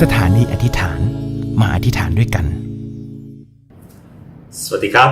สถานีอธิษฐานมาอธิษฐานด้วยกัน สวัสดีครับ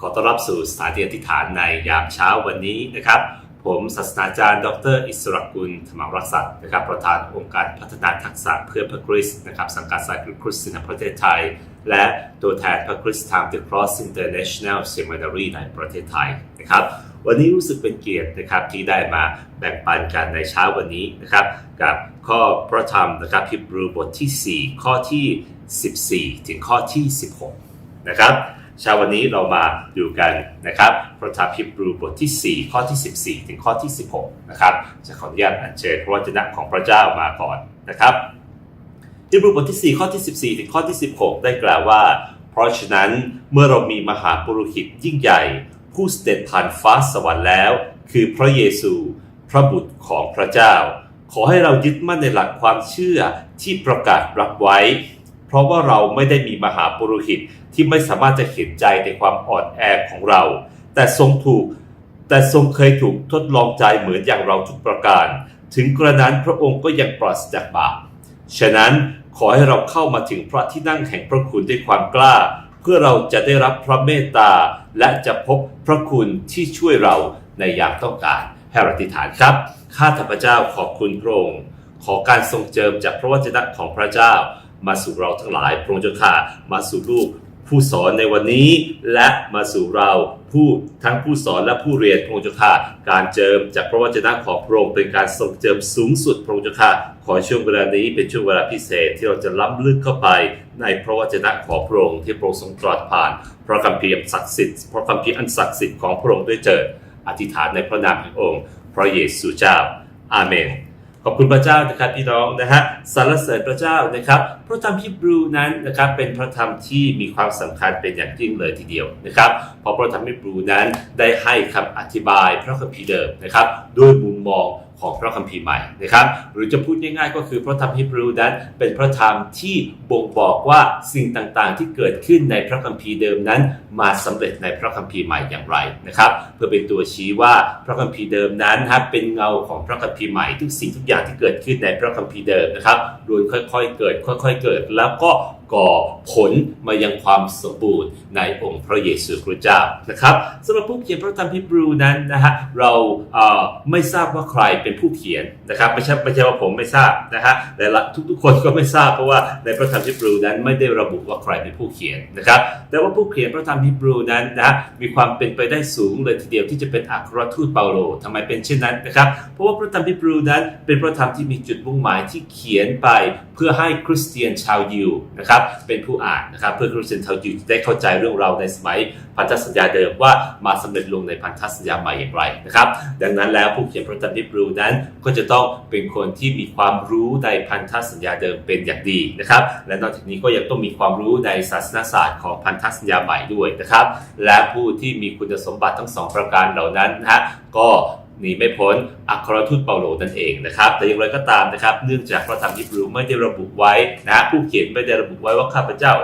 ขอต้อนรับสู่สถานีอธิษฐานในยามเช้าวันนี้นะครับ ผมศาสตราจารย์ ดร อิสรกุลธรรมรักษัตริย์นะครับ ประธานองค์การพัฒนาทักษะเพื่อพระคริสต์นะครับ สังกัดสายคริสต์ในประเทศไทย และตัวแทนพระคริสต์ Time the Cross International Seminary ในประเทศไทยนะครับวันนี้รู้สึกเป็นเกียรตินะครับที่ได้มาแบ่งปันกันในเช้าวันนี้นะครับกับ ข้อพระธรรมนะครับฮิบรูบทที่ 4 ข้อที่ 14 ถึงข้อที่ 16 นะครับเช้าวันนี้เรามาดูกันนะครับพระธรรมฮิบรูบทที่ 4 ข้อที่ 14 ถึงข้อที่ 16 นะครับจะขออนุญาตอัญเชิญพระวจนะของพระเจ้ามาก่อนนะครับฮิบรูบทที่ 4 ข้อที่ 14 ถึงข้อที่ 16 ได้กล่าวว่า เพราะฉะนั้นเมื่อเรามีมหาปุโรหิตยิ่งใหญ่ ผู้เสด็จผ่านฟ้าสวรรค์แล้ว คือพระเยซู พระบุตรของพระเจ้า ขอให้เรายึดมั่นในหลักความเชื่อที่ประกาศรับไว้ เพราะว่าเราไม่ได้มีมหาปุโรหิตที่ไม่สามารถจะเห็นใจในความอ่อนแอของเรา แต่ทรงถูก แต่ทรงเคยถูกทดลองใจเหมือนอย่างเราทุกประการ ถึงกระนั้นพระองค์ก็ยังปราศจากบาป ฉะนั้นขอให้เราเข้ามาถึงพระที่นั่งแห่งพระคุณด้วยความกล้า เพื่อเราจะได้รับพระเมตตาและจะพบพระคุณที่ช่วยเราในยามต้องการ ให้ราอธิษฐานครับ ข้าแต่พระเจ้าขอบคุณพระองค์ขอการทรงเจิมจากพระวจนะของพระเจ้า มาสู่เราทั้งหลายพระองค์เจ้าข้ามาสู่ลูกผู้สอนในวันนี้และมาสู่เราผู้ทั้งผู้สอนและผู้เรียนพระองค์เจ้าข้าการเจิมจากพระวจนะของพระองค์เป็นการทรงเจิมสูงสุดพระองค์เจ้าข้าขอช่วงเวลานี้เป็นช่วงเวลาพิเศษที่เราจะล้ำลึกเข้าไปในพระวจนะของพระองค์ที่พระองค์ทรงตรัสผ่านพระคัมภีร์ศักดิ์สิทธิ์พระคัมภีร์อันศักดิ์สิทธิ์ของพระองค์ด้วยเจิด อธิษฐานในพระนามขององค์ พระเยซูเจ้า อาเมน ขอบคุณพระเจ้านะครับพี่น้องนะฮะสรรเสริญพระเจ้านะครับ พระธรรมฮิบรูนั้นนะครับเป็นพระธรรมที่มีความสำคัญเป็นอย่างยิ่งเลยทีเดียวนะครับเพราะพระธรรมฮิบรูนั้นได้ให้คำอธิบายพระคัมภีร์เดิมนะครับด้วยมุมมอง ของพระคัมภีร์ใหม่นะครับ หรือจะพูดง่ายๆ ก็คือพระธรรมฮิบรูนั้นเป็นพระธรรมที่บ่งบอกว่าสิ่งต่างๆ ที่เกิดขึ้นในพระคัมภีร์เดิมนั้น มาสำเร็จในพระคัมภีร์ใหม่อย่างไรนะครับ เพื่อเป็นตัวชี้ว่าพระคัมภีร์เดิมนั้นนะเป็นเงาของพระคัมภีร์ใหม่ทุกสิ่งทุกอย่างที่เกิดขึ้นในพระคัมภีร์เดิมนะครับโดยค่อยๆ เกิด ค่อย ๆ เกิด แล้วก็ ก่อผลมายังความสมบูรณ์ในองค์พระเยซูคริสต์เจ้านะครับสำหรับผู้เขียนพระธรรมฮิบรูนั้นนะฮะเราเไม่ทราบว่าใครเป็นผู้เขียนนะครับไม่ใช่ไม่ใช่ว่าผมไม่ทราบนะฮะแต่ละทุกๆคนก็ไม่ทราบเพราะว่าในพระธรรมฮิบรูนั้นไม่ได้ระบุว่าใครเป็นผู้เขียนนะครับแต่ว่าผู้เขียนพระธรรมฮิบรูนั้นนะมีความเป็นไปได้สูงเลยทีเดียวที่จะเป็นอัครทูตเปาโลทำไมเป็นเช่นนั้นนะครับเพราะว่าพระธรรมฮิบรูนั้นเป็นพระธรรมที่มีจุดมุ่งหมายที่เขียนไป เพื่อให้คริสเตียนชาวยิวนะครับเป็นผู้อ่านนะครับเพื่อคริสเตียนชาวยิได้เข้าใจเรื่องราวในสมัยพันธสัญญาเดิมว่ามาสำเร็จลงในพันธสัญญาใหม่อย่างไรนะครับดังนั้นแล้วผู้เขียนพระธรรมฮิบรูนั้นก็จะต้องเป็นคนที่มีความรู้ในพันธสัญญาเดิมเป็นอย่างดีนะครับและนอกจากนี้ก็ยังต้องมีความรู้ในศาสนศาสตร์ของพันธสัญญาใหม่ด้วยนะครับและผู้ที่มีคุณสมบัติทั้งสองประการเหล่านั้นนะฮะก็ หนีไม่พ้นอัครทูตเปาโลนั่นเองนะครับ แต่อย่างไรก็ตามนะครับ เนื่องจากพระธรรมฮิบรูไม่ได้ระบุไว้นะผู้เขียนไม่ได้ระบุไว้ว่าข้าพเจ้า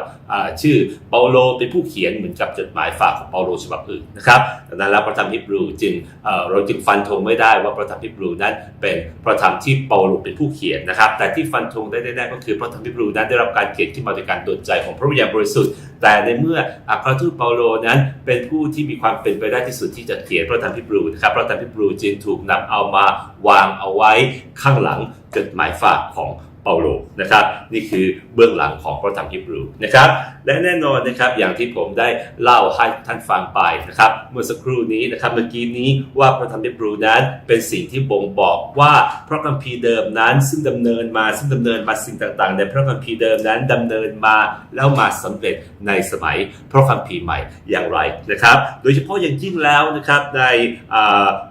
ชื่อเปาโลเป็นผู้เขียนเหมือนกับจดหมายฝากของเปาโลฉบับอื่นนะครับดังนั้นแล้วพระธรรมฮิบรูจึงเอ่อเราจึงฟันธงไม่ได้ว่าพระธรรมฮิบรูนั้นเป็นพระธรรมที่เปาโลเป็นผู้เขียนนะครับ แต่ที่ฟันธงได้แน่ๆก็คือพระธรรมฮิบรูนั้นได้รับการเขียนขึ้นมาโดยการดลใจของพระวิญญาณบริสุทธิ์ แต่ในเมื่ออัครทูตเปาโลนั้นเป็นผู้ที่มีความเป็นไปได้ที่สุดที่จะเขียนพระธรรมฮิบรูนะครับพระธรรมฮิบรูจึงถูกนำเอามาวางเอาไว้ข้างหลังจดหมายฝากของาโลนะครับนี่คือเบื้องหลังของพระธรรมฮิบรูนะครับและแน่นอนนะครับอย่างที่ผมได้เล่าให้ท่านฟังไปนะครับเมื่อสักครู่นี้นะครับเมื่อกี้นี้ว่าพระธรรมฮิบรูนั้นเป็นสิ่งที่บ่งบอกว่าพระคัมภีร์เดิมนั้น ซึ่งดำเนินมาซึ่งดำเนินมาสิ่งต่างๆ ในพระคัมภีร์เดิมนั้นดำเนินมาแล้วมาสำเร็จในสมัยพระคัมภีร์ใหม่อย่างไรนะครับ โดยเฉพาะอย่างยิ่งแล้วนะครับใน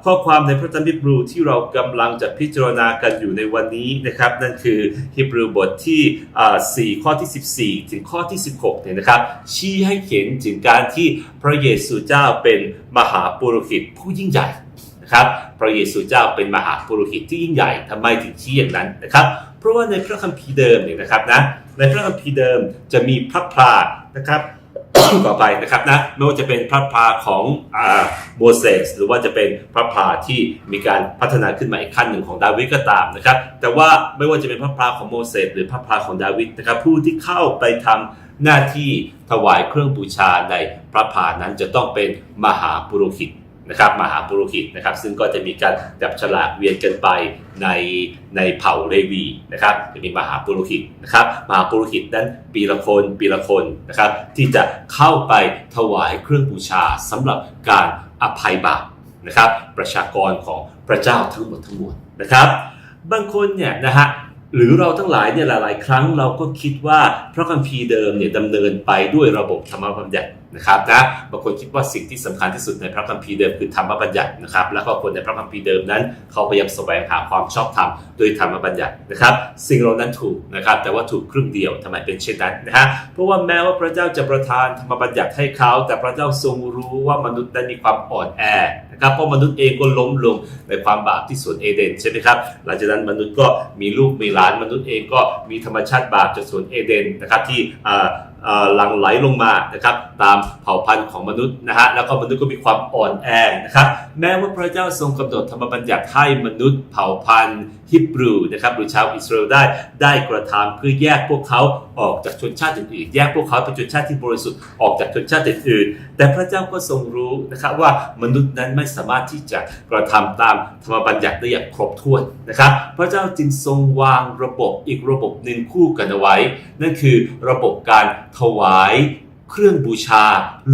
ข้อความในพระธรรมฮิบรูที่เรากำลังจะพิจารณากันอยู่ในวันนี้นะครับ นั่นคือฮิบรูบทที่ 4 ข้อที่ 14 ถึงข้อที่ 16 เนี่ยนะครับ ชี้ให้เห็นถึงการที่พระเยซูเจ้าเป็นมหาปุโรหิตผู้ยิ่งใหญ่นะครับพระเยซูเจ้าเป็นมหาปุโรหิตที่ยิ่งใหญ่ทำไมถึงชี้อย่างนั้นนะครับ เพราะว่าในพระคัมภีร์เดิมเนี่ยนะครับนะในพระคัมภีร์เดิมจะมีพระพรานะครับ ต่อไปนะครับนะไม่ว่าจะเป็นพระพาของโมเสสหรือว่าจะเป็นพระพาที่มีการพัฒนาขึ้นมาอีกขั้นหนึ่งของดาวิดก็ตามนะครับ แต่ว่าไม่ว่าจะเป็นพระพาของโมเสสหรือพระพาของดาวิดนะครับ ผู้ที่เข้าไปทำหน้าที่ถวายเครื่องบูชาในพระพานั้นจะต้องเป็นมหาปุโรหิต นะครับมหาปุโรหิตนะครับ ซึ่งก็จะมีการจับฉลากเวียนกันไปในในเผ่าเลวีนะครับ จะมีมหาปุโรหิตนะครับ มหาปุโรหิตนั้นปีละคนปีละคนนะครับ ที่จะเข้าไปถวายเครื่องบูชาสำหรับการอภัยบาปนะครับ ประชากรของพระเจ้าทั้งหมดทั้งมวลนะครับ บางคนเนี่ยนะฮะหรือเราทั้งหลายเนี่ยหลาย ๆ ครั้งเราก็คิดว่าพระคัมภีร์เดิมเนี่ยดำเนินไปด้วยระบบธรรมบัญญัตินะครับนะบางคนคิดว่าสิ่งที่สำคัญที่สุดในพระคัมภีร์เดิมคือธรรมบัญญัตินะครับ แล้วก็คนในพระคัมภีร์เดิมนั้น เขาพยายามแสวงหาความชอบธรรมโดยธรรมบัญญัตินะครับ สิ่งเหล่านั้นถูกนะครับ แต่ว่าถูกครึ่งเดียวทำไมเป็นเช่นนั้นนะฮะเพราะว่าแม้ว่าพระเจ้าจะประทานธรรมบัญญัติให้เขา แต่พระเจ้าทรงรู้ว่ามนุษย์นั้นมีความอ่อนแอนะครับเพราะมนุษย์เองก็ล้มลงในความบาปที่สวนเอเดนใช่ไหมครับหลังจากนั้นมนุษย์ก็มีลูกมีหลานมนุษย์เองก็มีธรรมชาติบาปจากสวนเอเดนนะครับที่หลั่งไหลลงมานะครับตามเผ่าพันธุ์ของมนุษย์นะฮะแล้วก็มนุษย์ก็มีความอ่อนแอนะครับแม้ว่าพระเจ้าทรงกำหนดธรรมบัญญัติให้มนุษย์เผ่าพันธุ์ฮิบรูนะครับหรือชาวอิสราเอลได้ได้กระทำเพื่อแยกพวกเขาออกจากชนชาติอื่นๆแยกพวกเขาเป็นชนชาติที่บริสุทธิ์ออกจากชนชาติอื่นๆแต่พระเจ้าก็ทรงรู้นะครับว่ามนุษย์นั้นไม่สามารถที่จะกระทำตามธรรมบัญญัติได้อย่างครบถ้วนนะครับ พระเจ้าจึงทรงวางระบบอีกระบบหนึ่งคู่กันเอาไว้ นั่นคือระบบการถวายเครื่องบูชา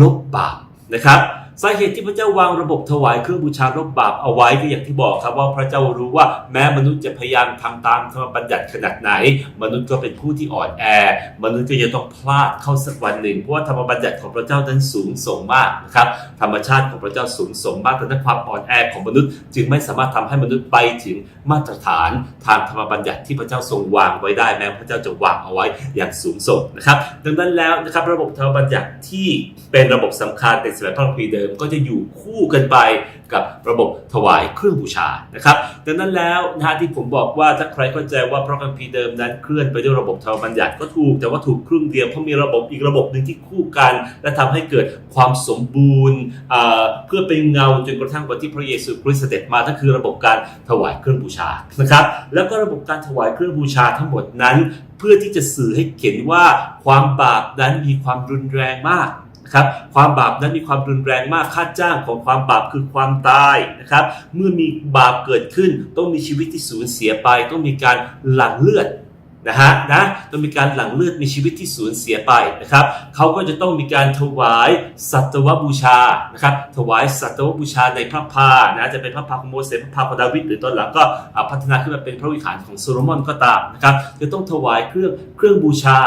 ลบบาปนะครับ สาเหตุที่พระเจ้าวางระบบถวายเครื่องบูชาลบบาปเอาไว้ก็อย่างที่บอกครับว่าพระเจ้ารู้ว่าแม้มนุษย์จะพยายามทำตามธรรมบัญญัติขนาดไหน มนุษย์ก็เป็นผู้ที่อ่อนแอ มนุษย์ก็จะต้องพลาดเข้าสักวันหนึ่งเพราะว่าธรรมบัญญัติของพระเจ้านั้นสูงส่งมากนะครับธรรมชาติของพระเจ้าสูงส่งมากแต่นั้นความอ่อนแอของมนุษย์ จึงไม่สามารถทำให้มนุษย์ไปถึงมาตรฐานทางธรรมบัญญัติที่พระเจ้าทรงวางไว้ได้แม้พระเจ้าจะวางเอาไว้อย่างสูงส่งนะครับ ดังนั้นแล้วนะครับระบบธรรมบัญญัติที่เป็นระบบสำคัญในสมัยพระคัมภีร์เดิมก็จะอยู่คู่กันไปกับระบบถวายเครื่องบูชานะครับดังนั้นแล้วนะฮะที่ผมบอกว่าถ้าใครเข้าใจว่าพระคัมภีร์เดิมนั้นเคลื่อนไปด้วยระบบธรรมบัญญัติก็ถูกแต่ว่าถูกครึ่งเดียวเพราะมีระบบอีกระบบหนึ่งที่คู่กัน และทำให้เกิดความสมบูรณ์เพื่อเป็นเงาจนกระทั่งวันที่พระเยซูคริสต์เสด็จมานั่นคือระบบการถวายเครื่องบูชานะครับแล้วก็ระบบการถวายเครื่องบูชาทั้งหมดนั้น เพื่อที่จะสื่อให้เห็นว่าความบาปนั้นมีความรุนแรงมาก นะครับความบาปนั้นมีความรุนแรงมากค่าจ้างของความบาปคือความตายนะครับเมื่อมีบาปเกิดขึ้น ต้องมีชีวิตที่สูญเสียไป ต้องมีการหลั่งเลือดนะฮะนะต้องมีการหลั่งเลือดมีชีวิตที่สูญเสียไปนะครับเขาก็จะต้องมีการถวายสัตวบูชานะครับถวายสัตวบูชาในพระพานะจะเป็นพระพาของโมเสสพระพาของดาวิดหรือตอนหลังก็พัฒนาขึ้นมาเป็นพระวิหารของโซโลมอนก็ตามนะครับจะต้องถวายเครื่องเครื่องบูชา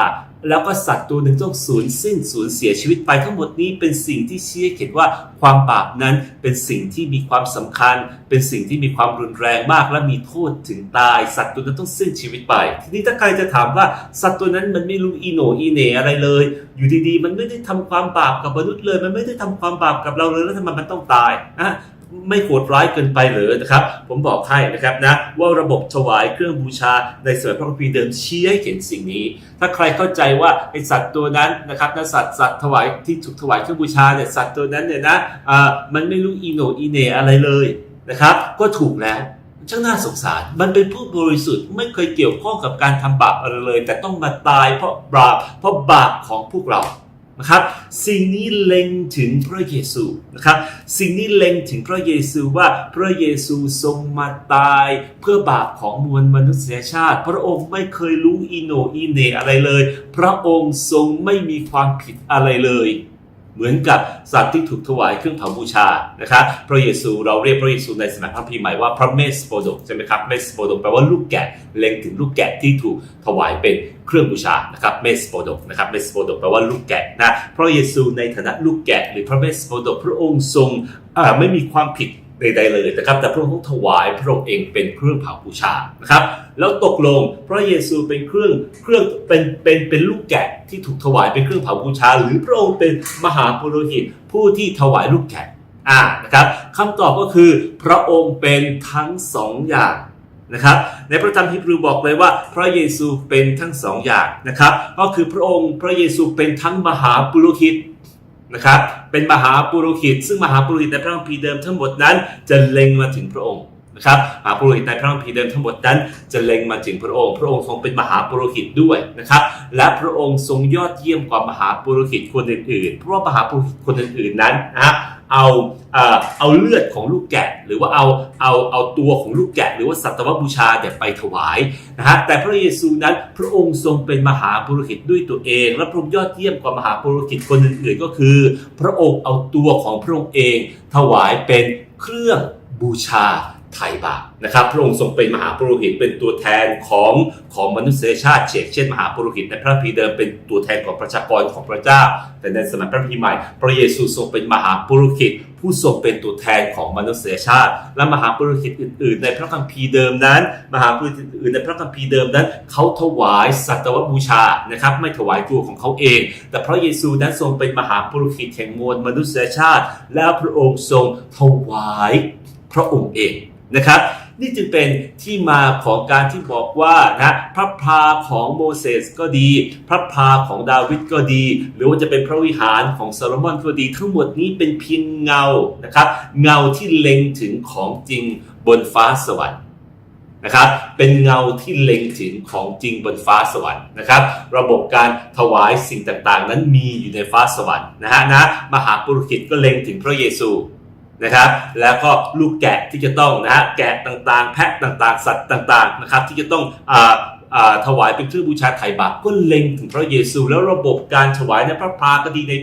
แล้วก็สัตว์ตัวหนึ่งต้องสูญสิ้นสูญเสียชีวิตไปทั้งหมดนี้เป็นสิ่งที่ชี้ให้เห็นว่าความบาปนั้นเป็นสิ่งที่มีความสำคัญ เป็นสิ่งที่มีความรุนแรงมาก และมีโทษถึงตาย สัตว์ตัวนั้นต้องสิ้นชีวิตไป ทีนี้ถ้าใครจะถามว่าสัตว์ตัวนั้นมันไม่รู้อีโหนอีเหนอะไรเลย อยู่ดีๆ มันไม่ได้ทำความบาปกับมนุษย์เลย มันไม่ได้ทำความบาปกับเราเลยแล้วทำไมมันต้องตายนะ ไม่โหดร้ายเกินไปเลยนะครับ ผมบอกให้นะครับนะว่าระบบถวายเครื่องบูชาในสมัยพระคัมภีร์เดิมชี้ให้เห็นสิ่งนี้ ถ้าใครเข้าใจว่าไอสัตว์ตัวนั้นนะครับนะสัตว์สัตว์ถวายที่ถูกถวายเครื่องบูชาเนี่ยสัตว์ตัวนั้นเนี่ยนะอ่ามันไม่รู้อีโนอีเนอะไรเลยนะครับ ก็ถูกแล้วช่างน่าสงสาร มันเป็นผู้บริสุทธิ์ไม่เคยเกี่ยวข้องกับการทำบาปอะไรเลย แต่ต้องมาตายเพราะบาปเพราะบาปของพวกเรา นะครับสิ่งนี้เล็งถึงพระเยซูนะครับสิ่งนี้เล็งถึงพระเยซูว่าพระเยซูทรงมาตายเพื่อบาปของมวลมนุษยชาติ พระองค์ไม่เคยรู้อีโนอีเนอะไรเลย พระองค์ทรงไม่มีความผิดอะไรเลย เหมือนกับสัตว์ที่ถูกถวายเครื่องเผาบูชานะครับพระเยซูเราเรียกพระเยซูในสมัยพระคัมภีใหม่ว่าพระเมสโปโดใช่ไหมครับเมสโปโดแปลว่าลูกแกะเล็งถึงลูกแกะที่ถูกถวายเป็น เครื่องบูชานะครับเมสโปโดกนะครับเมสโปโดกแปลว่าลูกแกะนะพระเยซูในฐานะลูกแกะ หรือพระเมสโปโดกพระองค์ทรงไม่มีความผิดใดๆเลยนะครับแต่พระองค์ถวายพระองค์เองเป็นเครื่องเผาบูชานะครับแล้วตกลงพระเยซูเป็นเครื่องเครื่องเป็นเป็นเป็นลูกแกะที่ถูกถวายเป็นเครื่องเผาบูชา หรือพระองค์เป็นมหาปุโรหิตผู้ที่ถวายลูกแกะอ่านะครับคำตอบก็คือพระองค์เป็นทั้งสองอย่าง นะครับในพระธรรมฮีบรูบอกเลยว่าพระเยซูเป็นทั้งสองอย่างนะครับ ก็คือพระองค์พระเยซูเป็นทั้งมหาปุโรหิตนะครับเป็นมหาปุโรหิต ซึ่งมหาปุโรหิตในพระคัมภีร์เดิมทั้งหมดนั้นจะเล็งมาถึงพระองค์นะครับมหาปุโรหิตในพระคัมภีร์เดิมทั้งหมดนั้นจะเล็งมาถึงพระองค์ พระองค์ทรงเป็นมหาปุโรหิตด้วยนะครับ และพระองค์ทรงยอดเยี่ยมกว่ามหาปุโรหิตคนอื่นๆ เพราะว่ามหาปุโรหิตคนอื่นๆนั้นนะฮะ เอาเอาเลือดของลูกแกะ หรือว่าเอาเอาเอาตัวของลูกแกะ หรือว่าสัตวบูชาเนี่ยไปถวายนะฮะแต่พระเยซูนั้นพระองค์ทรงเป็นมหาปุโรหิตด้วยตัวเอง และพระองค์ยอดเยี่ยมกว่ามหาปุโรหิตคนอื่นๆ ก็คือ พระองค์เอาตัวของพระองค์เองถวายเป็นเครื่องบูชา ไถ่บาปนะครับพระองค์ทรงเป็นมหาปุโรหิตเป็นตัวแทนของของมนุษยชาติเช่นเช่นมหาปุโรหิตในพระคัมภีร์เดิมเป็นตัวแทนของประชากรของพระเจ้า แต่ในสมัยพระคัมภีร์ใหม่ พระเยซูทรงเป็นมหาปุโรหิตผู้ทรงเป็นตัวแทนของมนุษยชาติ และมหาปุโรหิตอื่น ๆ ในพระคัมภีร์เดิมนั้น มหาปุโรหิตอื่นในพระคัมภีร์เดิมนั้น เขาถวายสัตวบูชานะครับไม่ถวายตัวของเขาเอง แต่พระเยซูนั้นทรงเป็นมหาปุโรหิตแห่งมวลมนุษยชาติ แล้วพระองค์ทรงถวายพระองค์เอง นะครับ นี่จึงเป็นที่มาของการที่บอกว่านะพระพาของโมเสสก็ดี พระพาของดาวิดก็ดี หรือว่าจะเป็นพระวิหารของโซโลมอนก็ดี ทั้งหมดนี้เป็นเพียงเงานะครับเงาที่เล็งถึงของจริงบนฟ้าสวรรค์นะครับเป็นเงาที่เล็งถึงของจริงบนฟ้าสวรรค์นะครับ ระบบการถวายสิ่งต่างๆ นั้นมีอยู่ในฟ้าสวรรค์นะฮะนะมหาปุโรหิตก็เล็งถึงพระเยซู นะครับ แล้วก็ลูกแกะที่จะต้องนะฮะแกะต่างๆ แพะต่างๆ สัตว์ต่างๆนะครับที่จะต้องอ่าถวายเป็นเครื่องบูชาไถ่บาปก็เล็งถึงพระเยซู แล้วระบบการถวายในพระพราก็ดีใน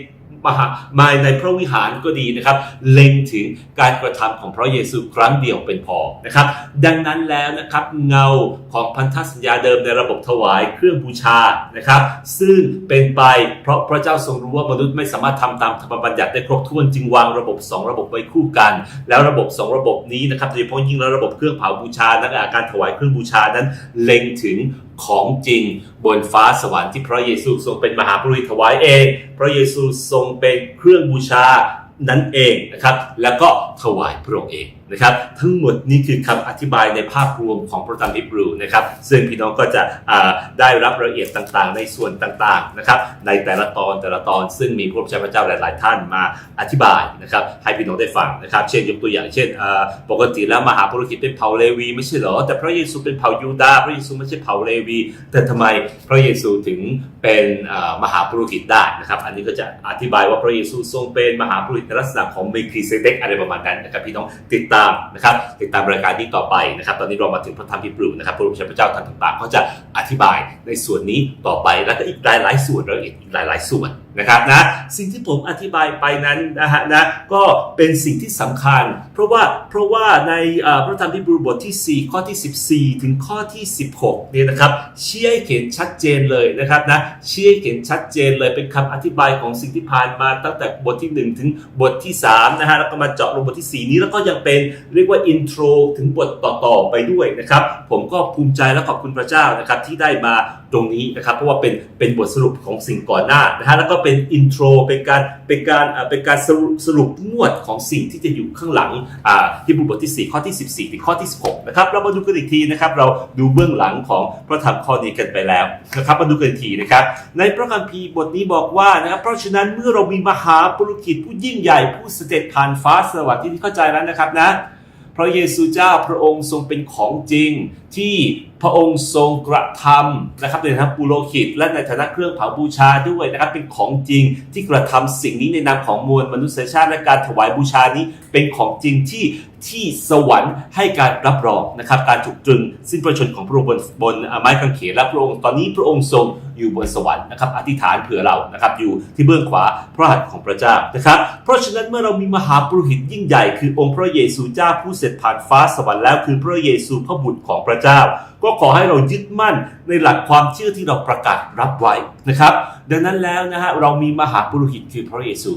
มหามาในพระวิหารก็ดีนะครับ เล็งถึงการกระทำของพระเยซูครั้งเดียวเป็นพอนะครับ ดังนั้นแล้วนะครับเงาของพันธสัญญาเดิมในระบบถวายเครื่องบูชานะครับ ซึ่งเป็นไปเพราะพระเจ้าทรงรู้ว่ามนุษย์ไม่สามารถทำตามธรรมบัญญัติได้ครบถ้วนจึงวางระบบ 2 ระบบไว้คู่กัน แล้วระบบ 2 ระบบนี้นะครับโดยเฉพาะยิ่งแล้วระบบเครื่องเผาบูชาและการถวายเครื่องบูชานั้นเล็งถึง ของจริงบนฟ้าสวรรค์ที่พระเยซูทรงเป็นมหาปุโรหิตถวายเอง พระเยซูทรงเป็นเครื่องบูชานั่นเองนะครับ แล้วก็ถวายพระองค์เองนะครับทั้งหมดนี้คือคำอธิบายในภาพรวมของพระธรรมฮิบรูนะครับซึ่งพี่น้องก็จะได้รับรายละเอียดต่างๆ ในส่วนต่างๆนะครับในแต่ละตอนแต่ละตอนซึ่งมีผู้รับใช้พระเจ้าหลาย ๆ ท่านมาอธิบายนะครับให้พี่น้องได้ฟังนะครับเช่นยกตัวอย่างเช่นปกติแล้วมหาปุโรหิตเป็นเผ่าเลวีไม่ใช่เหรอแต่พระเยซูเป็นเผ่ายูดาห์พระเยซูไม่ใช่เผ่าเลวี แต่ทำไมพระเยซูถึงเป็นมหาปุโรหิตได้นะครับอันนี้ก็จะอธิบายว่าพระเยซูทรงเป็นมหาปุโรหิตในลักษณะของเมคิเซเดกอะไรประมาณนั้นนะครับพี่น้องติดตามนะครับติดตามรายการนี้ต่อไปนะครับ ตอนนี้เรามาถึงพระธรรมพิบรูนะครับพระรูปพระเจ้าท่านต่างๆก็จะอธิบายในส่วนนี้ต่อไปแล้วก็อีกหลายๆส่วนรายละเอียดอีกหลายๆส่วน นะครับนะสิ่งที่ผมอธิบายไปนั้นนะฮะนะก็เป็นสิ่งที่สำคัญ เพราะว่าเพราะว่าในพระธรรมฮิบรูบทที่ 4 ข้อที่ 14 ถึงข้อที่ 16เนี่ยนะครับเชี้ให้เห็นชัดเจนเลยนะครับนะเชี้ให้เห็นชัดเจนเลยเป็นคำอธิบายของสิ่งที่ผ่านมาตั้งแต่บทที่ 1 ถึงบทที่3นะฮะแล้วก็มาเจาะลงบทที่ 4 นี้แล้วก็ยังเป็นเรียกว่าอินโทรถึงบทต่อๆไปด้วยนะครับผมก็ภูมิใจและขอบคุณพระเจ้านะครับที่ได้มา ตรงนี้นะครับเพราะว่าเป็นเป็นบทสรุปของสิ่งก่อนหน้านะฮะแล้วก็เป็นอินโทรเป็นการเป็นการอ่าเป็นการสรุปสรุปงวดของสิ่งที่จะอยู่ข้างหลังอ่าที่บทที่ 4 ข้อที่ 14 ถึงข้อที่ 16 นะครับเรามาดูกันอีกทีนะครับเราดูเบื้องหลังของพระธรรมข้อนี้กันไปแล้วนะครับมาดูกันอีกทีนะครับในพระคัมภีร์บทนี้บอกว่านะครับเพราะฉะนั้นเมื่อเรามีมหาปุโรหิตผู้ยิ่งใหญ่ผู้เสด็จผ่านฟ้าสวรรค์ที่เข้าใจแล้วนะครับนะพระเยซูเจ้าพระองค์ทรงเป็นของจริงที่ พระองค์ทรงกระทำนะครับในฐานะปุโรหิต และในฐานะเครื่องเผาบูชาด้วยนะครับเป็นของจริงที่กระทำสิ่งนี้ในนามของมวลมนุษยชาติและการถวายบูชานี้เป็นของจริงที่ที่สวรรค์ให้การรับรองนะครับการถูกตรึงสิ้นพระชนของพระองค์บนบนไม้กางเขนและพระองค์ตอนนี้พระองค์ทรงอยู่บนสวรรค์นะครับอธิษฐานเผื่อเรานะครับอยู่ที่เบื้องขวาพระหัตถ์ของพระเจ้านะครับ เพราะฉะนั้นเมื่อเรามีมหาปุโรหิตยิ่งใหญ่คือองค์พระเยซูเจ้าผู้เสด็จผ่านฟ้าสวรรค์แล้วคือพระเยซูพระบุตรของพระเจ้า ก็ขอให้เรายึดมั่นในหลักความเชื่อที่เราประกาศรับไว้นะครับ ดังนั้นแล้วนะฮะเรามีมหาปุโรหิตคือพระเยซู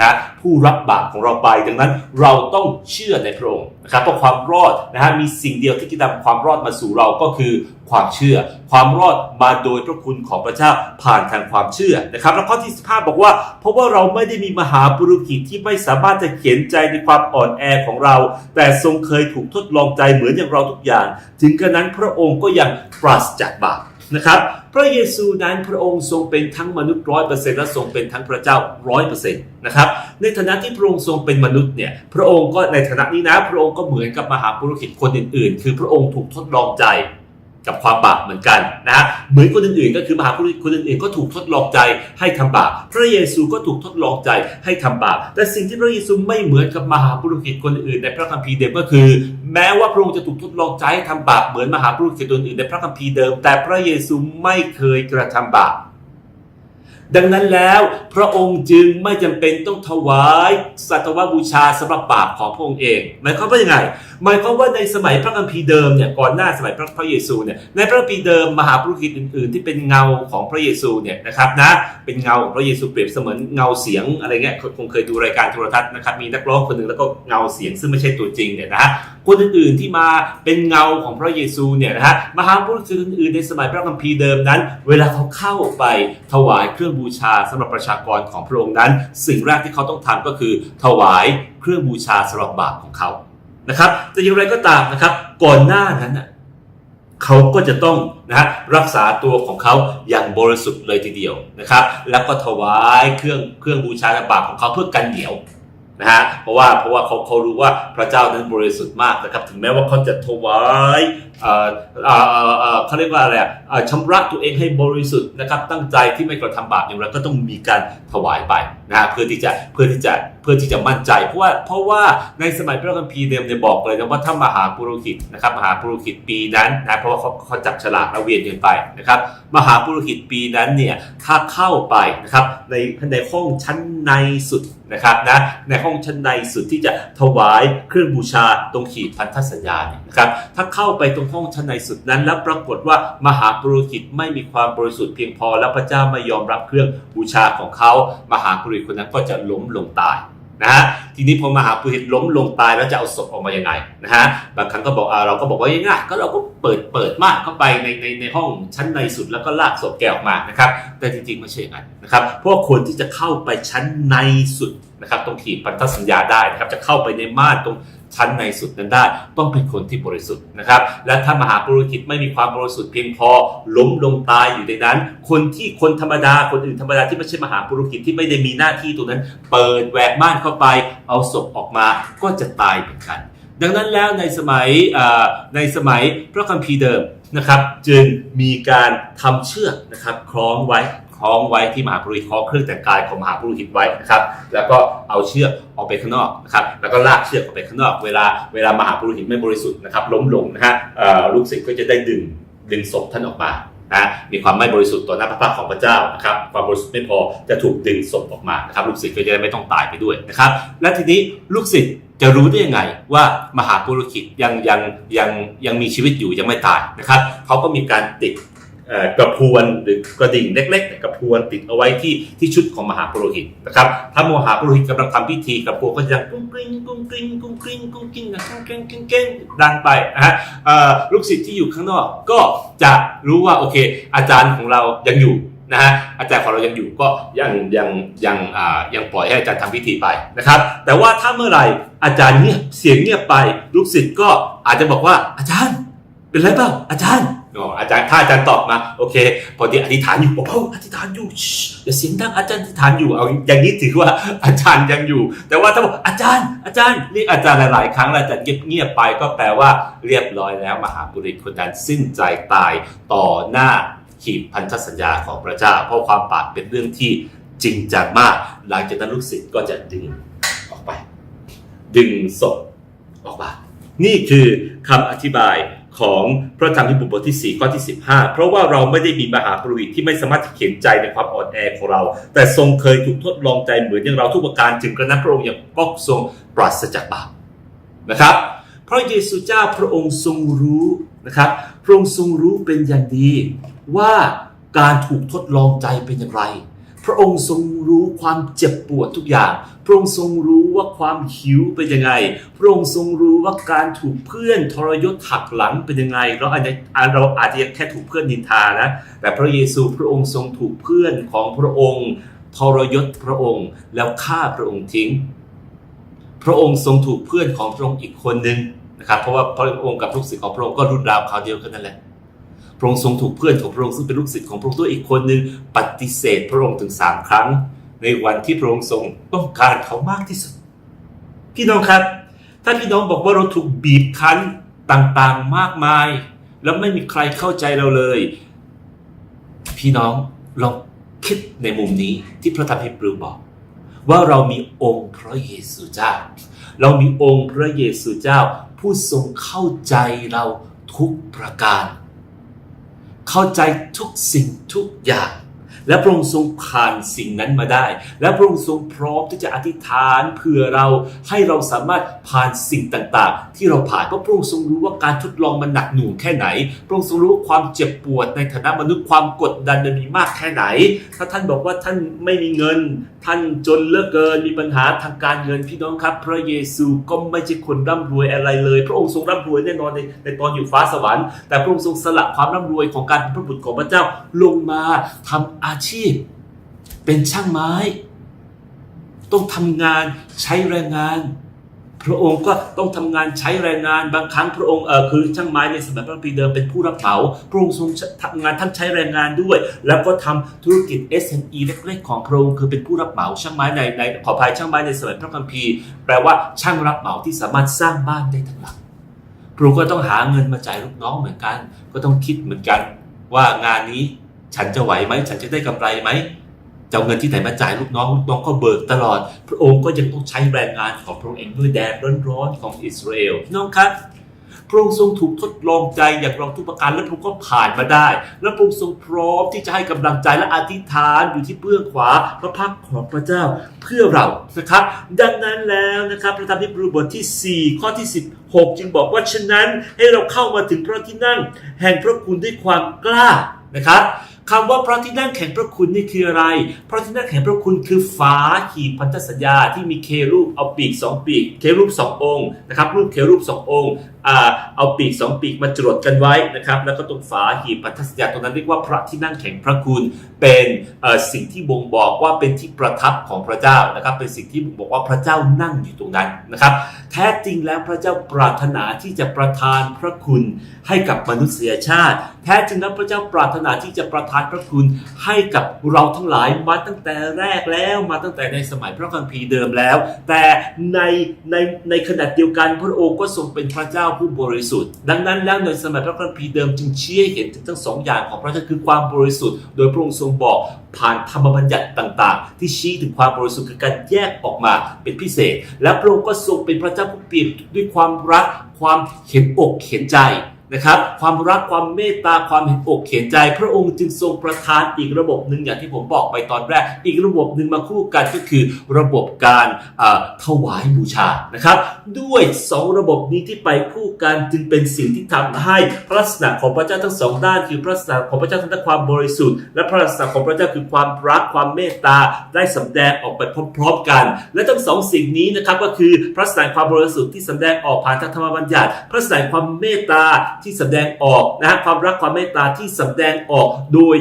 นะผู้รับบาปของเราไป ดังนั้นเราต้องเชื่อในพระองค์นะครับเพราะความรอดนะฮะมีสิ่งเดียวที่จะนำความรอดมาสู่เราก็คือความเชื่อ ความรอดมาโดยพระคุณของพระเจ้าผ่านทางความเชื่อนะครับ แล้วข้อที่15บอกว่า เพราะว่าเราไม่ได้มีมหาปุรหิตที่ไม่สามารถจะเขียนใจในความอ่อนแอของเรา แต่ทรงเคยถูกทดลองใจเหมือนอย่างเราทุกอย่าง ถึงกระนั้นพระองค์ก็ยังปราศจากบาป นะครับพระเยซูนั้นพระองค์ทรงเป็นทั้งมนุษย์ร้อยเปอร์เซ็นต์และทรงเป็นทั้งพระเจ้าร้อยเปอร์เซ็นต์นะครับในฐานะที่พระองค์ทรงเป็นมนุษย์เนี่ยพระองค์ก็ในฐานะนี้นะพระองค์ก็เหมือนกับมหาปุโรหิตคนอื่นๆ คือพระองค์ถูกทดลองใจ กับความบาปเหมือนกันนะฮะเหมือนคนอื่นๆก็คือมหาปุโรหิตคนอื่นๆก็ถูกทดลองใจให้ทำบาปพระเยซูก็ถูกทดลองใจให้ทำบาปแต่สิ่งที่พระเยซูไม่เหมือนกับมหาปุรุษคนอื่นในพระคัมภีร์เดิมก็คือ แม้ว่าพระองค์จะถูกทดลองใจให้ทำบาปเหมือนมหาปุรุษคนอื่นในพระคัมภีร์เดิม แต่พระเยซูไม่เคยกระทำบาป ดังนั้นแล้วพระองค์จึงไม่จำเป็นต้องถวายสัตวบูชาสำหรับบาปของพระองค์เอง หมายความว่ายังไง หมายความว่าในสมัยพระคัมภีร์เดิมเนี่ยก่อนหน้าสมัยพระพระเยซูเนี่ยในพระคัมภีร์เดิมมหาปุโรหิตอื่นๆ ที่เป็นเงาของพระเยซูเนี่ยนะครับนะเป็นเงาของพระเยซูเปรียบเสมือนเงาเสียงอะไรเงี้ยคงเคยดูรายการโทรทัศน์นะครับมีนักร้องคนหนึ่งแล้วก็เงาเสียงซึ่งไม่ใช่ตัวจริงเนี่ยนะ คนอื่นๆที่มาเป็นเงาของพระเยซูเนี่ยนะฮะมหาปุโรหิตอื่นๆในสมัยพระคัมภีร์เดิมนั้น เวลาเขาเข้าไปถวายเครื่องบูชาสำหรับประชากรของพระองค์นั้น สิ่งแรกที่เขาต้องทำก็คือ ถวายเครื่องบูชาสำหรับบาปของเขานะครับแต่อย่างไรก็ตามนะครับ ก่อนหน้านั้นเขาก็จะต้องนะฮะรักษาตัวของเขาอย่างบริสุทธิ์เลยทีเดียวนะครับ แล้วก็ถวายเครื่องเครื่องบูชาบาปของเขาเพื่อกันเหนียว นะฮะเพราะว่าเพราะว่าเขาเขารู้ว่าพระเจ้านั้นบริสุทธิ์มากนะครับ ถึงแม้ว่าเขาจะถวายเขาเรียกว่าอะไระชำระตัวเองให้บริสุทธิ์นะครับตั้งใจที่ไม่กระทำบาปอย่างไรก็ต้องมีการถวายไปนะฮะเพื่อที่จะเพื่อที่จะเพื่อที่จะมั่นใจ เพราะว่าเพราะว่าในสมัยพระคัมภีร์เดิมเนี่ยบอกเลยนะว่าถ้ามหาปุโรหิตนะครับมหาปุโรหิตปีนั้นนะเพราะว่าเขาเขาจับฉลากแล้วเวียนกันไปนะครับมหาปุโรหิตปีนั้นเนี่ยถ้าเข้าไปนะครับในในห้องชั้นในสุดนะครับนะในห้องชั้นในสุดที่จะถวายเครื่องบูชาตรงขีดพันธสัญญาเนี่ยนะครับถ้าเข้าไปตรงห้องชั้นในสุดนั้น แล้วปรากฏว่ามหาปุโรหิตไม่มีความบริสุทธิ์เพียงพอ แล้วพระเจ้าไม่ยอมรับเครื่องบูชาของเขา มหาปุโรหิตคนนั้นก็จะล้มลงตายนะฮะทีนี้พอมหาปุโรหิตล้มลงตายแล้วจะเอาศพออกมายังไงนะฮะบางครั้งก็บอกอ่าเราก็บอกว่าง่ายก็เราก็เปิดเปิดม่านเข้าไปในในในห้องชั้นในสุดแล้วก็ลากศพแกออกมานะครับ แต่จริงๆไม่ใช่อย่างนั้นนะครับเพราะว่าคนที่จะเข้าไปชั้นในสุดนะครับตรงขีดพันธสัญญาได้นะครับจะเข้าไปในม่านตรง ชั้นในสุดนั้นได้ ต้องเป็นคนที่บริสุทธิ์นะครับ และถ้ามหาปุโรหิตไม่มีความบริสุทธิ์เพียงพอล้มลงตายอยู่ในนั้น คนที่คนธรรมดาคนอื่นธรรมดาที่ไม่ใช่มหาปุโรหิตที่ไม่ได้มีหน้าที่ตรงนั้น เปิดแหวกม่านเข้าไป เอาศพออกมาก็จะตายเหมือนกัน ดังนั้นแล้วในสมัยในสมัยพระคัมภีร์เดิมนะครับ จึงมีการทำเชือกนะครับคล้องไว้ คล้องไว้ที่มหาปุโรหิตคล้องเครื่องแต่งกายของมหาปุโรหิตไว้นะครับ แล้วก็เอาเชือกออกไปข้างนอกนะครับ แล้วก็ลากเชือกออกไปข้างนอก เวลาเวลามหาปุโรหิตไม่บริสุทธิ์นะครับ ล้มลงนะฮะลูกศิษย์ก็จะได้ดึงดึงศพท่านออกมานะมีความไม่บริสุทธิ์ต่อหน้าพระพักของพระเจ้านะครับความบริสุทธิ์ไม่พอจะถูกดึงศพออกมานะครับลูกศิษย์ก็จะได้ไม่ต้องตายไปด้วยนะครับ และทีนี้ลูกศิษย์จะรู้ได้ยังไงว่ามหาปุโรหิตยังยังยังยังมีชีวิตอยู่ยังไม่ตายนะครับเขาก็มีการติด กระพวนหรือกระดิ่งเล็กๆกระพวนติดเอาไว้ที่ที่ชุดของมหาปุโรหิตนะครับถ้ามหาปุโรหิตกำลังทำพิธีกระพวนก็จะกุ้งกริ้งกุ้งกริ้งกุ้งกริ้งกุ้งกริ้งกุ้งกริ้งกุ้งกริ้งดังไปนะฮะลูกศิษย์ที่อยู่ข้างนอกก็จะรู้ว่าโอเค อาจารย์ของเรายังอยู่นะฮะอาจารย์ของเรายังอยู่ก็ยังยังยังอ่ายังปล่อยให้อาจารย์ทำพิธีไปนะครับ แต่ว่าถ้าเมื่อไหร่อาจารย์เงียบเสียงเงียบไป ลูกศิษย์ก็อาจจะบอกว่าอาจารย์ เป็นไรเปล่าอาจารย์ อ๋ออาจารย์ถ้าอาจารย์ตอบมาโอเค พอดีอธิษฐานอยู่เบาๆอธิษฐานอยู่อย่าเสียงดังอาจารย์อธิษฐานอยู่เอาอย่างนี้ถือว่าอาจารย์ยังอยู่ แต่ว่าถ้าบอกอาจารย์อาจารย์เรียกอาจารย์หลายๆ ครั้งแล้วอาจารย์เงียบๆไปก็แปลว่าเรียบร้อยแล้ว มหาบุรุษคนนั้นสิ้นใจตายต่อหน้าขีดพันธสัญญาของพระเจ้า เพราะความบาปเป็นเรื่องที่จริงจังมาก หลังจากนั้นลูกศิษย์ก็จะดึงออกไป ดึงศพออกมานี่คือคำอธิบาย ของพระธรรมที่บุบทที่ 4 ข้อที่ 15 เพราะว่าเราไม่ได้มีมหาปรหิตที่ไม่สามารถจะเขียนใจในความอ่อนแอของเรา แต่ทรงเคยถูกทดลองใจเหมือนอย่างเราทุกประการจึงกระนั้นพระองค์ยังก็ทรงปราศจากบาปนะครับพระเยซูเจ้าพระองค์ทรงรู้นะครับ พระองค์ทรงรู้เป็นอย่างดีว่าการถูกทดลองใจเป็นอย่างไร พระองค์ทรงรู้ความเจ็บปวดทุกอย่าง พระองค์ทรงรู้ว่าความหิวเป็นยังไง พระองค์ทรงรู้ว่าการถูกเพื่อนทรยศหักหลังเป็นยังไง เราอาจจะเราอาจจะแค่ถูกเพื่อนนินทานะ แต่พระเยซูพระองค์ทรงถูกเพื่อนของพระองค์ทรยศพระองค์แล้วฆ่าพระองค์ทิ้ง พระองค์ทรงถูกเพื่อนของพระองค์อีกคนหนึ่งนะครับ เพราะว่าพระองค์กับลูกศิษย์ของพระองค์ก็รุ่นราวคราวเดียวกันนั่นแหละ พระองค์ทรงถูกเพื่อนของพระองค์ซึ่งเป็นลูกศิษย์ของพระองค์ตัวอีกคนหนึ่งปฏิเสธพระองค์ถึงสามครั้ง ในวันที่พระองค์ทรงต้องการเขามากที่สุด พี่น้องครับ ถ้าพี่น้องบอกว่าเราถูกบีบคั้นต่างๆมากมาย แล้วไม่มีใครเข้าใจเราเลย พี่น้องลองคิดในมุมนี้ที่พระธรรมฮีบรูบอก ว่าเรามีองค์พระเยซูเจ้า เรามีองค์พระเยซูเจ้า ผู้ทรงเข้าใจเราทุกประการ เข้าใจทุกสิ่งทุกอย่าง และพระองค์ทรงผ่านสิ่งนั้นมาได้ และพระองค์ทรงพร้อมที่จะอธิษฐานเพื่อเราให้เราสามารถผ่านสิ่งต่างๆ ที่เราผ่านเพราะพระองค์ทรงรู้ว่าการทดลองมันหนักหน่วงแค่ไหน พระองค์ทรงรู้ว่าความเจ็บปวดในฐานะมนุษย์ความกดดันมันมีมากแค่ไหน ถ้าท่านบอกว่าท่านไม่มีเงิน ท่านจนเลือกเกินมีปัญหาทางการเงินพี่น้องครับ พระเยซูก็ไม่ใช่คนร่ำรวยอะไรเลย พระองค์ทรงร่ำรวยแน่นอนในในตอนอยู่ฟ้าสวรรค์ แต่พระองค์ทรงสละความร่ำรวยของการเป็นพระบุตรของพระเจ้าลงมาทำอาาชีพ เป็นช่างไม้ ต้องทำงานใช้แรงงาน พระองค์ก็ต้องทำงานใช้แรงงาน บางครั้งพระองค์เออคือช่างไม้ในสมัยพระคัมภีเดิมเป็นผู้รับเหมาพระองค์ทรงทำงานทั้งใช้แรงงานด้วย แล้วก็ทำธุรกิจ SME เล็กๆของพระองค์คือเป็นผู้รับเหมาช่างไม้ในในขออภัยช่างไม้ในสมัยพระคัมภีร์แปลว่าช่างรับเหมาที่สามารถสร้างบ้านได้ทั้งหลังพระองค์ก็ต้องหาเงินมาจ่ายลูกน้องเหมือนกัน ก็ต้องคิดเหมือนกันว่างานนี้ ฉันจะไหวไหมฉันจะได้กำไรไหมจะเอาเงินที่ไหนมาจ่ายลูกน้องลูกน้องก็เบิกตลอด พระองค์ก็ยังต้องใช้แรงงานของพระองค์เองด้วยแดดร้อนๆของอิสราเอลน้องครับพระองค์ทรงถูกทดลองใจอย่างรองทุกประการและพระองค์ก็ผ่านมาได้ และพระองค์ทรงพร้อมที่จะให้กำลังใจและอธิษฐานอยู่ที่เบื้องขวาพระพักของพระเจ้าเพื่อเรานะครับ ดังนั้นแล้วนะครับพระธรรมฮีบรูบทที่ 4 ข้อที่ 16 จึงบอกว่าฉะนั้นให้เราเข้ามาถึงพระที่นั่ง แห่งพระคุณด้วยความกล้านะครับ คำว่าพระที่นั่งแห่งพระคุณนี่คืออะไร พระที่นั่งแห่งพระคุณคือฟ้าหีบพันธสัญญาที่มีเครูปเอาปีกสองปีก เครูปสององค์นะครับรูปเครูปสององค์ เอาปีกสองปีกมาจรดกันไว้นะครับแล้วก็ตรงฝาหีบพันธสัญญาตรงนั้นเรียกว่าพระที่นั่งแห่งพระคุณเป็นสิ่งที่บ่งบอกว่าเป็นที่ประทับของพระเจ้านะครับ เป็นสิ่งที่บ่งบอกว่าพระเจ้านั่งอยู่ตรงนั้นนะครับ แท้จริงแล้วพระเจ้าปรารถนาที่จะประทานพระคุณให้กับมนุษยชาติ แท้จริงแล้วพระเจ้าปรารถนาที่จะประทานพระคุณให้กับเราทั้งหลายมาตั้งแต่แรกแล้วมาตั้งแต่ในสมัยพระคัมภีร์เดิมแล้ว แต่ในในในขณะเดียวกันพระองค์ก็ทรงเป็นพระเจ้าผู้บริสุทธิ์ ดังนั้นแล้วในสมัยพระคัมภีร์เดิมจึงชี้ให้เห็นถึงทั้งสองอย่างของพระเจ้าคือความบริสุทธิ์ โดยพระองค์ทรงบอกผ่านธรรมบัญญัติต่างๆ ที่ชี้ถึงความบริสุทธิ์คือการแยกออกมาเป็นพิเศษ และพระองค์ก็ทรงเป็นพระเจ้าผู้เปลี่ยนด้วยความรักความเห็นอกเห็นใจ นะครับ ความรักความเมตตาความเห็นอกเห็นใจ พระองค์จึงทรงประทานอีกระบบหนึ่งอย่างที่ผมบอกไปตอนแรก อีกระบบหนึ่งมาคู่กันก็คือระบบการถวายบูชานะครับ ด้วยสองระบบนี้ที่ไปคู่กันจึงเป็นสิ่งที่ทำให้พระลักษณะของพระเจ้าทั้งสองด้านคือพระลักษณะของพระเจ้าทั้งด้านความบริสุทธิ์ และพระลักษณะของพระเจ้าคือความรักความเมตตาได้สำแดงออกไปพร้อมๆกัน และทั้งสองสิ่งนี้นะครับก็คือพระลักษณะความบริสุทธิ์ที่แดงออกผ่านทางธรรมบัญญัติ พระลักษณะความเมตตาที่แสดงออกนะฮะความรักความเมตตาที่แสดงออกโดย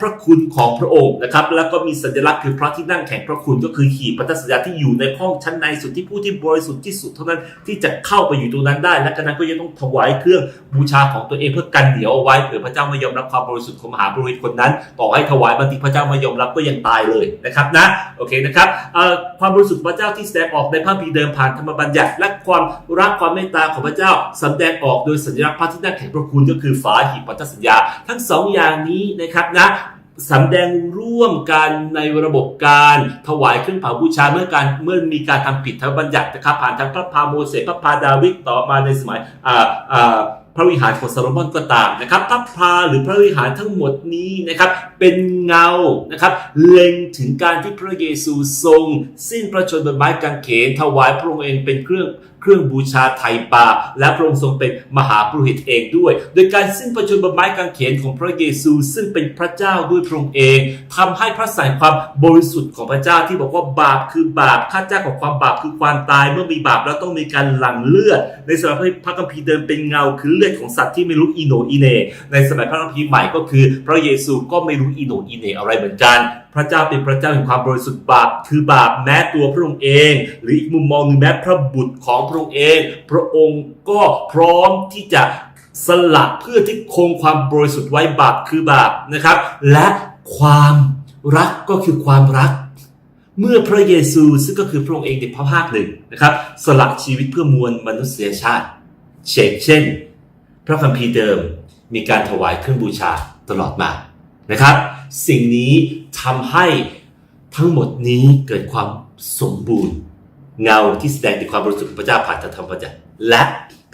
พระคุณของพระองค์นะครับ แล้วก็มีสัญลักษณ์คือพระที่นั่งแห่งพระคุณก็คือหีบพันธสัญญาที่อยู่ในห้องชั้นในสุดที่ผู้ที่บริสุทธิ์ที่สุดเท่านั้นที่จะเข้าไปอยู่ตรงนั้นได้ และจากนั้นก็ยังต้องถวายเครื่องบูชาของตัวเองเพื่อกันเหนียวเอาไว้เผื่อพระเจ้าไม่ยอมรับความบริสุทธิ์ของมหาบุรุษคนนั้น ต่อให้ถวายบางทีพระเจ้าไม่ยอมรับก็ยังตายเลยนะครับนะโอเคนะครับความบริสุทธิ์พระเจ้าที่แสดงออกในพระคัมภีเดิมผ่านธรรมบัญญัติ และความรักความเมตตาของพระเจ้าแสดงออกโดยสัญลักษณ์ระที่นั่งแห่งพระคุณก็คือฝาหีบพันธสัญญา ทั้งสองอย่างนี้นะครับนะสำแดงร่วมกันในระบบการถวายเครื่องเผาบูชาเมื่อการเมื่อมีการทำผิดทางบัญญัตินะครับผ่านทางพระพาโมเสสพระพาดาวิดต่อมาในสมัยอ่าอ่าพระวิหารของซาโลมอนก็ตามนะครับพระพาหรือพระวิหารทั้งหมดนี้นะครับเป็นเงานะครับเล็งถึงการที่พระเยซูทรง สิ้นพระชนม์บนไม้กางเขนถวายพระองค์เองเป็นเครื่อง เครื่องบูชาไถ่บาและพระองค์ทรงเป็นมหาปุโรหิตเองด้วย โดยการสิ้นพระชนบนไม้กางเขนของพระเยซู ซึ่งเป็นพระเจ้าด้วยพระองค์เองทำให้พระสัยความบริสุทธิ์ของพระเจ้าที่บอกว่าบาปคือบาปค่าจ้างของความบาปคือความตายเมื่อมีบาปแล้วต้องมีการหลั่งเลือด ในสมัยพระคัมภีร์เดิมเป็นเงาคือเลือดของสัตว์ที่ไม่รู้อีโนอีเน ในสมัยพระคัมภีร์ใหม่ก็คือ พระเยซูก็ไม่รู้อีโนอีเนอะไรเหมือนกัน พระเจ้าเป็นพระเจ้าแห่งความบริสุทธิ์บาป คือบาปแม้ตัวพระองค์เอง หรืออีกมุมมองหนึ่งแม้พระบุตรของพระองค์เอง พระองค์ก็พร้อมที่จะสละเพื่อที่คงความบริสุทธิ์ไว้บาปคือบาปนะครับ และความรักก็คือความรัก เมื่อพระเยซูซึ่งก็คือพระองค์เองในพระภาคหนึ่งนะครับ สละชีวิตเพื่อมวลมนุษยชาติเช่นเช่น พระคัมภีร์เดิมมีการถวายเครื่องบูชาตลอดมานะครับ สิ่งนี้ ทำให้ทั้งหมดนี้เกิดความสมบูรณ์ เงาที่แสดงถึงความบริสุทธิ์ของพระเจ้าผ่านทางธรรมบัญญัติและ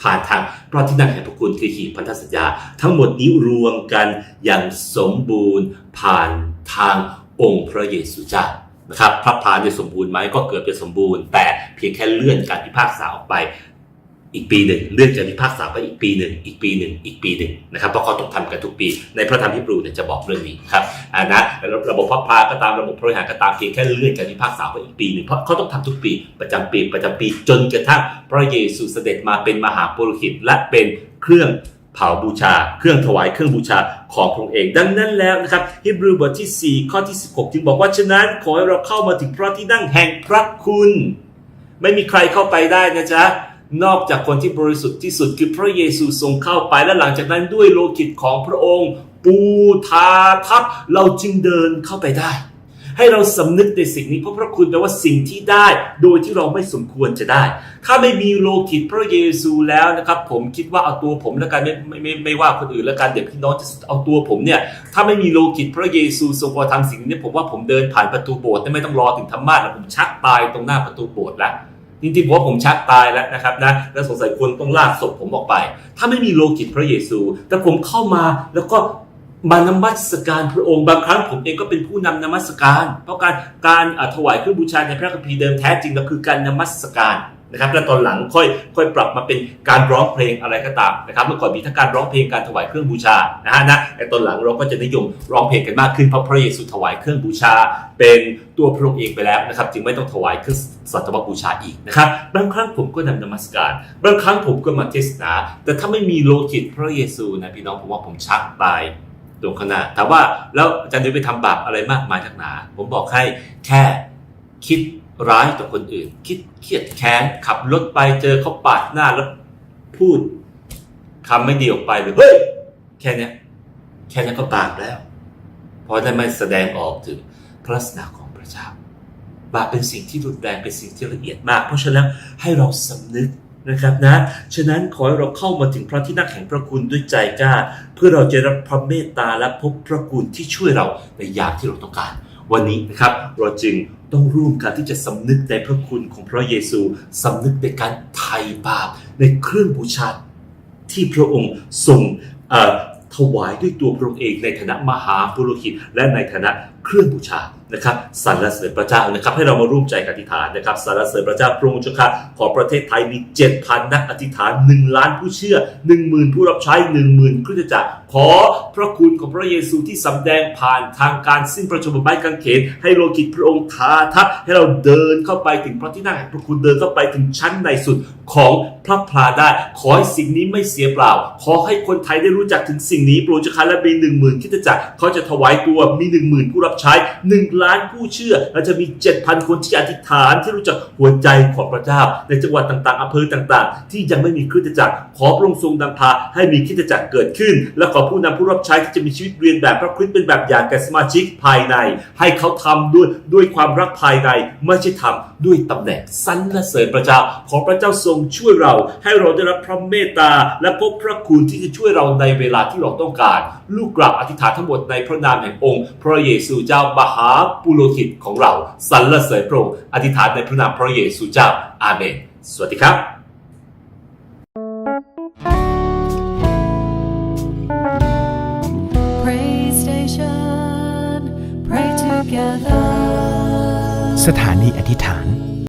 ผ่านทางพระที่นั่งแห่งพระคุณคือหีพันธสัญญา ทั้งหมดนี้รวมกันอย่างสมบูรณ์ผ่านทางองค์พระเยซูเจ้านะครับพระพานี่ยสมบูรณ์ไหมก็เกือบจะสมบูรณ์ แต่เพียงแค่เลื่อนการพิพากษาออกไป อีกปีหนึ่งเลื่อนการพิพากษาไปอีกปีหนึ่งอีกปีหนึ่งอีกปีหนึ่งนะครับเพราะเขาต้องทำกันทุกปี ในพระธรรมฮิบรูเนี่ยจะบอกเรื่องนี้ครับอ่านะระบบพับพาก็ตามระบบบริหารก็ตามเพียงแค่เลื่อนการพิพากษาไปอีกปีหนึ่งเพราะเขาต้องทำทุกปีประจำปีประจำปีจนกระทั่งพระเยซูเสด็จมาเป็นมหาปุโรหิตและเป็นเครื่องเผาบูชา เครื่องถวายเครื่องบูชาของพระองค์เอง ดังนั้นแล้วนะครับฮิบรูบทที่ 4 ข้อที่ 16 จึงบอกว่าฉะนั้นขอให้เราเข้ามาถึงพระที่นั่งแห่งพระคุณ ไม่มีใครเข้าไปได้นะจ๊ะ นอกจากคนที่บริสุทธิ์ที่สุดคือพระเยซูทรงเข้าไปและหลังจากนั้นด้วยโลกิตของพระองค์ ปูทาทับเราจึงเดินเข้าไปได้ ให้เราสำนึกในสิ่งนี้เพราะพระคุณแปลว่าสิ่งที่ได้ โดยที่เราไม่สมควรจะได้ ถ้าไม่มีโลกิตพระเยซูแล้วนะครับ ผมคิดว่าเอาตัวผมแล้วกันไม่ไม่ไม่ไม่ว่าคนอื่นแล้วกันเดี๋ยวพี่น้องจะเอาตัวผมเนี่ยถ้าไม่มีโลกิตพระเยซูทรงกระทำสิ่งนี้ผมว่าผมเดินผ่านประตูโบสถ์ไม่ต้องรอถึงธรรมาสแล้วผมชักตายตรงหน้าประตูโบสถ์แล้ว จริงๆผมว่าผมชักตายแล้วนะครับนะและสงสัยควรต้องลากศพผมออกไป ถ้าไม่มีโลกิตพระเยซู แต่ผมเข้ามาแล้วก็มานมัสการพระองค์บางครั้งผมเองก็เป็นผู้นำนมัสการ เพราะการการถวายเครื่องบูชาในพระคัมภีร์เดิมแท้จริงก็คือการนมัสการ นะครับและตอนหลังค่อยค่อยปรับมาเป็นการร้องเพลงอะไรก็ตามนะครับเมื่อก่อนมีทั้งการร้องเพลงการถวายเครื่องบูชานะฮะนะแต่ตอนหลังเราก็จะนิยมร้องเพลงกันมากขึ้นเพราะพระเยซูถวายเครื่องบูชา เป็นตัวพระองค์เองไปแล้วนะครับจึงไม่ต้องถวายเครื่องสัตวบูชาอีกนะครับบางครั้งผมก็นำนมัสการบางครั้งผมก็มาเทศนา แต่ถ้าไม่มีโลกิตพระเยซูนะพี่น้องผมว่าผมชักตายตรงขางหนาถามว่าแล้วอาจารย์ได้ไปทำบาปอะไรมากมายจากหนา ผมบอกให้แค่คิด ร้ายต่อคนอื่น คิดเครียดแค้นขับรถไปเจอเขาปาดหน้าแล้วพูดคำไม่ดีออกไปเลยเฮ้ยแค่นี้แค่นี้ก็บาปแล้ว เพราะได้ไม่แสดงออกถึงพระลักษณะของพระเจ้าบาปเป็นสิ่งที่รุนแรงเป็นสิ่งที่ละเอียดมาก เพราะฉะนั้นให้เราสำนึกนะครับนะ ฉะนั้นขอให้เราเข้ามาถึงพระที่นั่งแห่งพระคุณด้วยใจกล้า เพื่อเราจะรับพระเมตตาและพบพระคุณที่ช่วยเราในยามที่เราต้องการ วันนี้นะครับเราจึงต้องร่วมกันที่จะสำนึกในพระคุณของพระเยซูสำนึกในการไถ่บาปในเครื่องบูชาที่พระองค์ทรงถวายด้วยตัวพระองค์เองในฐานะมหาปุโรหิตและในฐานะ เครื่องบูชานะครับสรรเสริญพระเจ้านะครับ ให้เรามาร่วมใจกันอธิษฐานนะครับสรรเสริญพระเจ้าพระองค์เจ้าค่ะขอประเทศไทยมี 7,000 นักอธิษฐาน 1 ล้านผู้เชื่อ 10,000 ผู้รับใช้ 10,000คริสตจักรขอพระคุณของพระเยซูที่สำแดงผ่านทางการสิ้นประชนบนไม้กางเขนให้โลกิตพระองค์ทาทับให้เราเดินเข้าไปถึงพระที่นั่งพระคุณเดินเข้าไปถึงชั้นในสุดของพระพลาได้ ขอให้สิ่งนี้ไม่เสียเปล่า ขอให้คนไทยได้รู้จักถึงสิ่งนี้โปรดเจ้าค่ะและมีหนึ่งหมื่นคริสตจักรเขาจะถวายตัวมีหนึ่งหมื่นผู้รับใช้หนึ่งล้านผู้เชื่อและจะมีเจ็ดพันคนที่อธิษฐานที่รู้จักหัวใจของพระเจ้า ในจังหวัดต่างๆอำเภอต่างๆ ที่ยังไม่มีคริสตจักรขอพระองค์ทรงนำพาให้มีคริสตจักรเกิดขึ้น และขอผู้นำผู้รับใช้ที่จะมีชีวิตเรียนแบบพระคริสต์เป็นแบบอย่างแก่สมาชิกภายใน ให้เขาทำด้วยด้วยความรักภายในไม่ใช่ทำด้วยตำแหน่งสรรเสริญพระเจ้า ขอพระเจ้าทรงช่วยเรา ให้เราได้รับพระเมตตาและพบพระคุณที่จะช่วยเราในเวลาที่เราต้องการ ลูกกราบอธิษฐานทั้งหมดในพระนามแห่งองค์ พระเยซูเจ้ามหาปุโรหิตของเราสรรเสริญพระองค์อธิษฐานในพระนามพระเยซูเจ้าอาเมน สวัสดีครับ Pray Station, pray together. สถานีอธิษฐาน